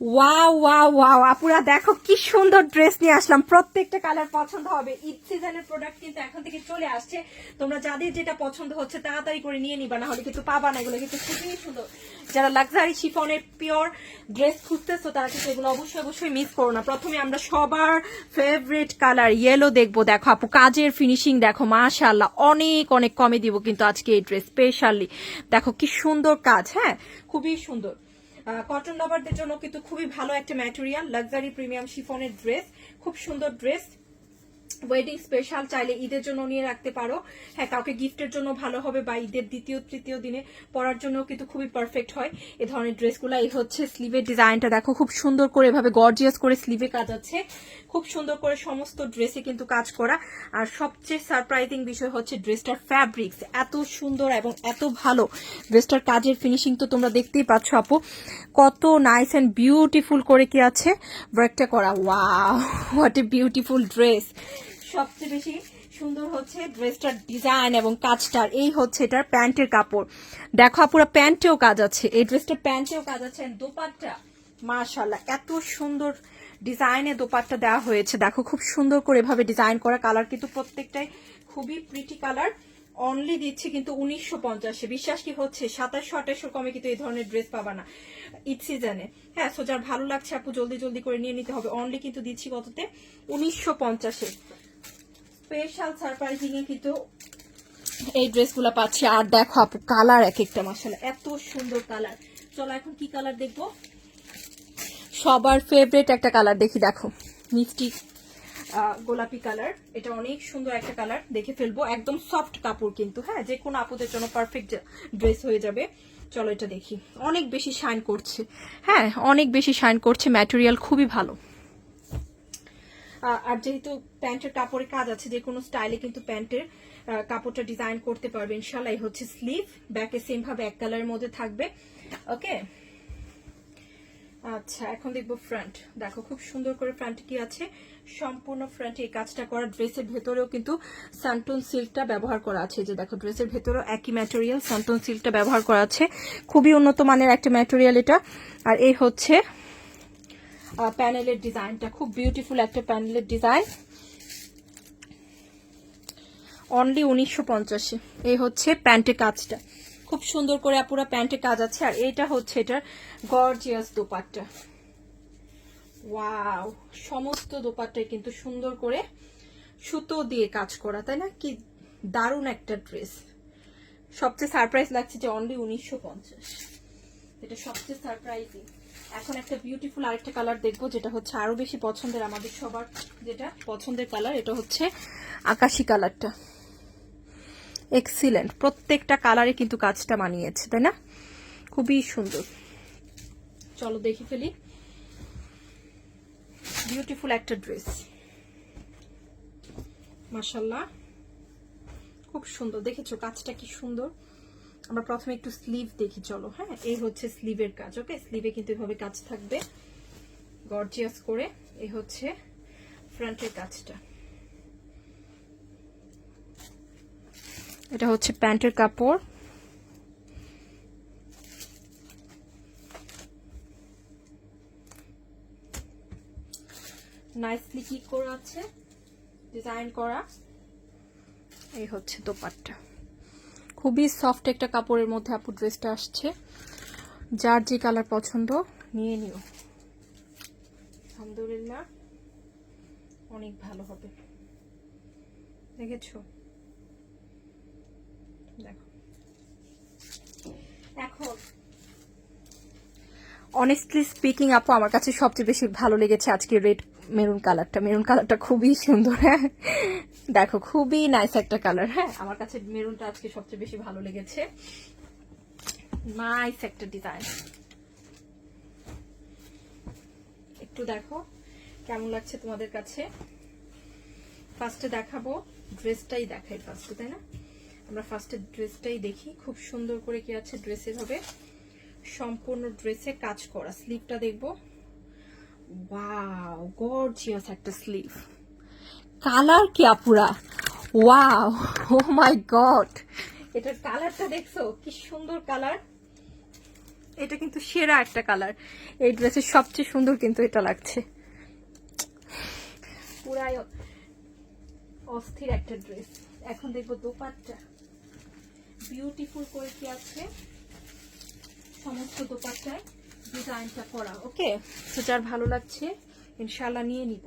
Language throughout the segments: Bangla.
ওয়াও ওয়াও আপুরা, দেখো কি সুন্দর ড্রেস নিয়ে আসলাম। প্রত্যেকটা কালার পছন্দ হবে। ঈদ সিজনের প্রোডাক্ট কিন্তু এখন থেকে চলে আসছে। তোমরা যাদের যেটা পছন্দ হচ্ছে, তাড়াতাড়ি করে নিয়ে নিবা। না হলে কিন্তু পাবা না। এগুলো কিন্তু খুবই সুন্দর। যারা লাক্সারি শিফনের পিওর ড্রেস খুঁজতেছো, তারা কিন্তু এগুলো অবশ্যই অবশ্যই মিস করো না। প্রথমে আমরা সবার ফেভারিট কালার ইয়েলো দেখব। দেখো আপু, কাজের ফিনিশিং দেখো। মাশাল্লাহ অনেক অনেক কমে দিব কিন্তু আজকে এই ড্রেস স্পেশালি দেখো কি সুন্দর কাজ হ্যাঁ? খুবই সুন্দর। কটন লাভারদের জন্য কিন্তু খুবই ভালো একটা ম্যাটেরিয়াল লাক্সারি প্রিমিয়াম শিফনের ড্রেস খুব সুন্দর ড্রেস ওয়েডিং স্পেশাল চাইলে ঈদের জন্য নিয়ে রাখতে পারো। হ্যাঁ কাউকে গিফটের জন্য ভালো হবে বা ঈদের দ্বিতীয়, তৃতীয় দিনে পরার জন্য কিন্তু খুবই পারফেক্ট হয়। এ ধরনের ড্রেসগুলো, এই হচ্ছে স্লিভের ডিজাইনটা। দেখো, খুব সুন্দর করে এভাবে গর্জিয়াস করে স্লিভে কাজ আছে খুব সুন্দর করে সমস্ত ড্রেসে কিন্তু কাজ করা। আর সবচেয়ে সারপ্রাইজিং বিষয় হচ্ছে ড্রেসটার ফ্যাব্রিক্স এত সুন্দর এবং এত ভালো। ড্রেসটার কাজের ফিনিশিং তো তোমরা দেখতেই পাচ্ছ, আপু। কত নাইস অ্যান্ড বিউটিফুল করে কি আছে। ওয়ার্কটা করা। Wow what a beautiful dress সবচেয়ে বেশি সুন্দর হচ্ছে ড্রেসটার ডিজাইন এবং কাজটার। এই হচ্ছে এটার প্যান্টের কাপড়। দেখো পুরো প্যান্টেও কাজ আছে। এই ড্রেসটার প্যান্টেও কাজ আছে দোপাট্টা মাশাল্লাহ এত সুন্দর ডিজাইনে দোপাট্টা দেওয়া হয়েছে। দেখো, খুব সুন্দর করে এভাবে ডিজাইন করা। কালার কিন্তু প্রত্যেকটাই খুবই প্রিটি কালার অনলি দিচ্ছে কিন্তু উনিশশো পঞ্চাশে। বিশ্বাস কি হচ্ছে? সাতাশশো, আঠাশশো কমে কিন্তু এই ধরনের ড্রেস পাবা না। ঈদ সিজনে হ্যাঁ সো যার ভালো লাগছে আপু, জলদি জলদি করে নিয়ে নিতে হবে। অনলি কিন্তু দিচ্ছি কততে? উনিশশো পঞ্চাশে। স্পেশাল সারপ্রাইজিং এ কিন্তু এই ড্রেসগুলো পাচ্ছি। আর দেখো আপু, কালার এক একটা মাসালা এত সুন্দর কালার। চলো এখন কি কালার দেখব? সবার ফেভারিট একটা কালার দেখি, দেখো। মিষ্টি গোলাপি কালার। এটা অনেক সুন্দর একটা কালার, দেখে ফেলব। একদম সফট কাপড় কিন্তু হ্যাঁ? যে কোনো আপুদের জন্য পারফেক্ট ড্রেস হয়ে যাবে। চলো এটা দেখি। অনেক বেশি শাইন করছে। হ্যাঁ অনেক বেশি শাইন করছে। ম্যাটেরিয়াল খুবই ভালো। আর যেহেতু প্যান্টের কাপড়ে কাজ আছে, যে কোনো স্টাইলে কিন্তু প্যান্টের কাপড়টা ডিজাইন করতে পারবে। ইনশাল্লাহ হচ্ছে স্লিভ ব্যাকে সেম ভাবে এক কালারের মধ্যে থাকবে। ওকে আচ্ছা এখন দেখব ফ্রন্ট দেখো, খুব সুন্দর করে ফ্রন্টে কি আছে? সম্পূর্ণ ফ্রন্টে এই কাজটা করা। ড্রেসের ভেতরেও কিন্তু সান্টন সিল্কটা ব্যবহার করা আছে। যে দেখো ড্রেসের ভেতরেও একই ম্যাটেরিয়াল সান্টন সিল্কটা ব্যবহার করা আছে। খুবই উন্নত মানের একটা ম্যাটেরিয়াল এটা। আর এই হচ্ছে প্যানেলের ডিজাইনটা। খুব বিউটিফুল একটা প্যানেলের ডিজাইন। অনলি উনিশশো পঞ্চাশে। এই হচ্ছে প্যান্টের কাজটা। খুব সুন্দর করে পুরো প্যান্টে কাজ আছে। আর এটা হচ্ছে এটার গর্জিয়াস দোপাট্টা। ওয়াও সমস্ত দোপাট্টায় কিন্তু সুন্দর করে সুতো দিয়ে কাজ করা, তাই না? কি দারুণ একটা ড্রেস। সবচেয়ে সারপ্রাইজ লাগছে যে অনলি উনিশশো পঞ্চাশ। এটা সবচেয়ে সারপ্রাইজিং এখন একটা বিউটিফুল আরেকটা কালার দেখব, যেটা হচ্ছে আরও বেশি পছন্দের আমাদের সবার, যেটা পছন্দের কালার এটা হচ্ছে আকাশি কালারটা এক্সিলেন্ট প্রত্যেকটা কালারে কিন্তু কাজটা মানিয়েছে, তাই না? খুবই সুন্দর। চলো দেখে ফেলি। বিউটিফুল একটা ড্রেস মাসাল্লাহ খুব সুন্দর। দেখেছ কাজটা কি সুন্দর? আমরা প্রথমে একটু স্লিভ দেখি, চলো হ্যাঁ? এই হচ্ছে স্লিভের কাজ ওকে স্লিভে কিন্তু এভাবে কাজ থাকবে। গর্জিয়াস করে এই হচ্ছে ফ্রন্টের কাজটা। এটা হচ্ছে প্যান্টের কাপড়। নাইসলি কি করা আছে? ডিজাইন করা। এই হচ্ছে দোপাট্টা। খুবই সফট একটা কাপড়ের মধ্যে আপু ড্রেসটা আসছে। যার যে কালার পছন্দ নিয়ে নিও। আলহামদুলিল্লাহ অনেক ভালো হবে। দেখেছ? দেখো। এখন অনেস্টলি স্পিকিং আপু আমার কাছে সবচেয়ে বেশি ভালো লেগেছে আজকে রেড মেরুন কালারটা মেরুন কালারটা খুবই সুন্দর হ্যাঁ? দেখো, খুবই নাইস একটা কালার হ্যাঁ? আমার কাছে মেরুনটা আজকে সবচেয়ে বেশি ভালো লেগেছে। নাইস একটা ডিজাইন একটু দেখো, কেমন লাগছে তোমাদের কাছে? ফার্স্টে দেখাবো ড্রেসটাই দেখাই ফার্স্টে তাই না? আমরা ফার্স্টে ড্রেসটাই দেখি, খুব সুন্দর করে কি আছে ড্রেসের হবে। সম্পূর্ণ ড্রেসে কাজ করা স্লিভটা দেখব। ওয়াও গর্জিয়াস একটা স্লিভ কালার কি আপুরা? Wow oh my god. এটার কালারটা দেখছ? কি সুন্দর কালার। এটা কিন্তু সেরা একটা কালার। এই ড্রেসের সবচেয়ে সুন্দর কিন্তু এটা লাগছে। পুরাই অস্থির একটা ড্রেস। এখন দেখব দোপাট্টা। বিউটিফুল করে কি আছে? সমস্ত দোপাট্টায় ডিজাইনটা করা ওকে? তো যার ভালো লাগছে ইনশাল্লাহ নিয়ে নিব।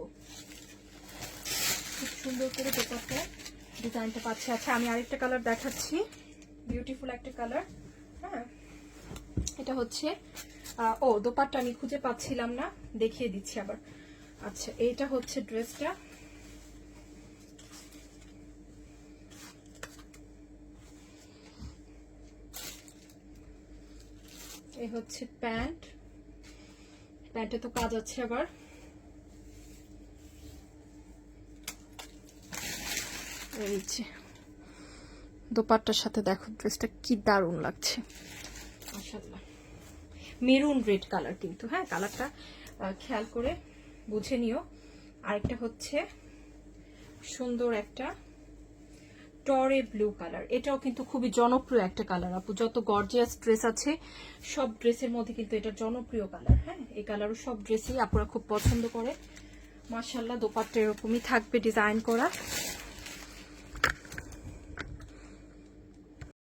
সুন্দর করে দোপাট্টায় ডিজাইনটা পাচ্ছে। আচ্ছা আমি আরেকটা কালার দেখাচ্ছি। বিউটিফুল একটা কালার হ্যাঁ এটা হচ্ছে ও, দোপাট্টা আমি খুঁজে পাচ্ছিলাম না, দেখিয়ে দিচ্ছি আবার। আচ্ছা এইটা হচ্ছে ড্রেসটা। এই হচ্ছে প্যান্ট। প্যান্টে তো কাজ আছে আবার। এই যে, দোপাট্টার সাথে দেখো ড্রেসটা কি দারুণ লাগছে। মেরুন রেড কালার কিন্তু হ্যাঁ কালারটা খেয়াল করে বুঝে নিও। আরেকটা হচ্ছে সুন্দর একটা টরে ব্লু কালার এটাও কিন্তু খুবই জনপ্রিয় একটা কালার আপু। যত গর্জিয়াস ড্রেস আছে, সব ড্রেসের মধ্যে কিন্তু এটা জনপ্রিয় কালার হ্যাঁ। এই কালারও সব ড্রেসই আপুরা খুব পছন্দ করে। মার্শাল্লাহ দোপাট্টা এরকমই থাকবে ডিজাইন করা।